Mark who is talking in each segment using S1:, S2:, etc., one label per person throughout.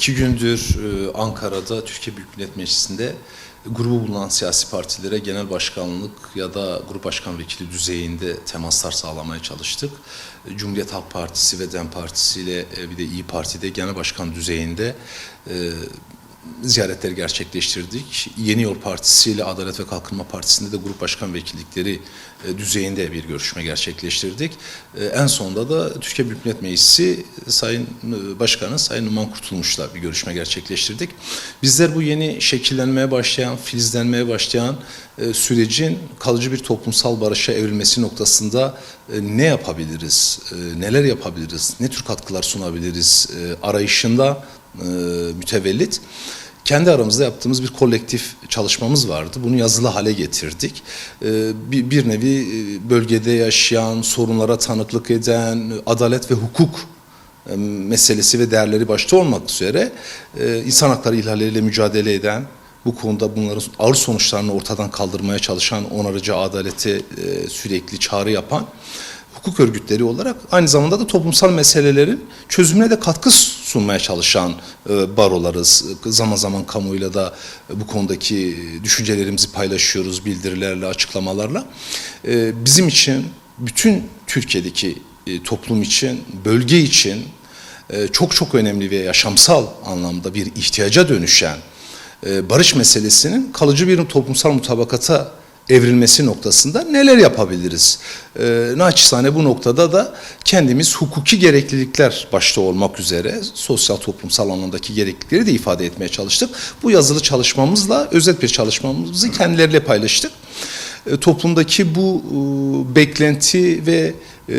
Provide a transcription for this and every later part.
S1: iki gündür e, Ankara'da Türkiye Büyük Millet Meclisi'nde grubu bulunan siyasi partilere genel başkanlık ya da grup başkan vekili düzeyinde temaslar sağlamaya çalıştık. E, Cumhuriyet Halk Partisi ve DEM Partisi ile e, bir de İyi Parti'de genel başkan düzeyinde e, ziyaretler gerçekleştirdik. Yeni Yol Partisi ile Adalet ve Kalkınma Partisi'nde de grup başkan vekillikleri e, düzeyinde bir görüşme gerçekleştirdik. E, En sonunda da Türkiye Büyük Millet Meclisi Sayın e, Başkanı Sayın Numan Kurtulmuş'la bir görüşme gerçekleştirdik. Bizler bu yeni şekillenmeye başlayan, filizlenmeye başlayan sürecin kalıcı bir toplumsal barışa evrilmesi noktasında ne yapabiliriz, neler yapabiliriz, ne tür katkılar sunabiliriz arayışında e, mütevellit kendi aramızda yaptığımız bir kolektif çalışmamız vardı. Bunu yazılı hale getirdik. E, Bir, nevi e, bölgede yaşayan, sorunlara tanıklık eden, adalet ve hukuk meselesi ve değerleri başta olmak üzere insan hakları ihlalleriyle mücadele eden, bu konuda bunların ağır sonuçlarını ortadan kaldırmaya çalışan, onarıcı adalete sürekli çağrı yapan hukuk örgütleri olarak aynı zamanda da toplumsal meselelerin çözümüne de katkı sunmaya çalışan e, barolarız. Zaman zaman kamuoyuyla da bu konudaki düşüncelerimizi paylaşıyoruz bildirilerle, açıklamalarla. E, Bizim için bütün Türkiye'deki e, toplum için, bölge için e, çok çok önemli ve yaşamsal anlamda bir ihtiyaca dönüşen e, barış meselesinin kalıcı bir toplumsal mutabakata evrilmesi noktasında neler yapabiliriz? E, naçizane bu noktada da kendimiz hukuki gereklilikler başta olmak üzere sosyal toplumsal alandaki gereklilikleri de ifade etmeye çalıştık. Bu yazılı çalışmamızla özet bir çalışmamızı kendileriyle paylaştık. E, toplumdaki bu e, beklenti ve e,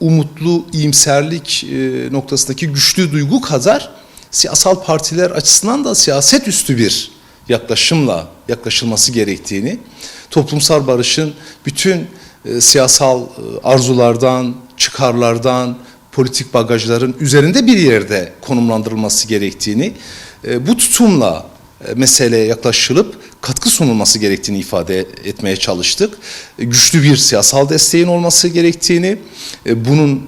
S1: umutlu iyimserlik e, noktasındaki güçlü duygu kadar siyasal partiler açısından da siyaset üstü bir yaklaşımla yaklaşılması gerektiğini, toplumsal barışın bütün e, siyasal e, arzulardan, çıkarlardan, politik bagajların üzerinde bir yerde konumlandırılması gerektiğini, e, bu tutumla meseleye yaklaşılıp katkı sunulması gerektiğini ifade etmeye çalıştık. Güçlü bir siyasal desteğin olması gerektiğini, bunun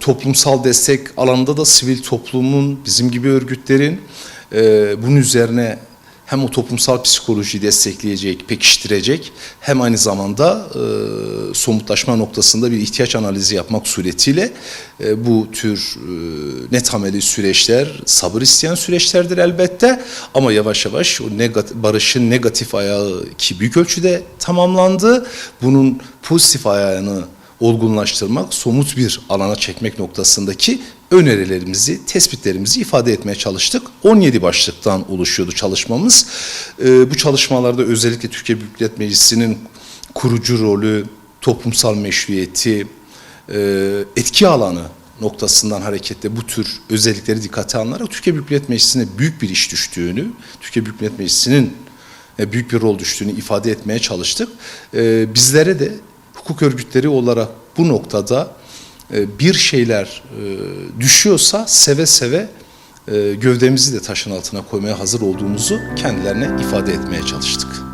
S1: toplumsal destek alanında da sivil toplumun, bizim gibi örgütlerin bunun üzerine hem o toplumsal psikolojiyi destekleyecek, pekiştirecek hem aynı zamanda e, somutlaşma noktasında bir ihtiyaç analizi yapmak suretiyle e, bu tür e, net ameli süreçler sabır isteyen süreçlerdir elbette ama yavaş yavaş o negatif, barışın negatif ayağı ki büyük ölçüde tamamlandı. Bunun pozitif ayağını olgunlaştırmak, somut bir alana çekmek noktasındaki önerilerimizi, tespitlerimizi ifade etmeye çalıştık. 17 başlıktan oluşuyordu çalışmamız. Ee, bu çalışmalarda özellikle Türkiye Büyük Millet Meclisi'nin kurucu rolü, toplumsal meşruiyeti, e, etki alanı noktasından hareketle bu tür özellikleri dikkate alınarak Türkiye Büyük Millet Meclisi'ne büyük bir iş düştüğünü, Türkiye Büyük Millet Meclisi'nin e, büyük bir rol düştüğünü ifade etmeye çalıştık. E, Bizlere de hukuk örgütleri olarak bu noktada e, bir şeyler e, düşüyorsa seve seve e, gövdemizi de taşın altına koymaya hazır olduğumuzu kendilerine ifade etmeye çalıştık.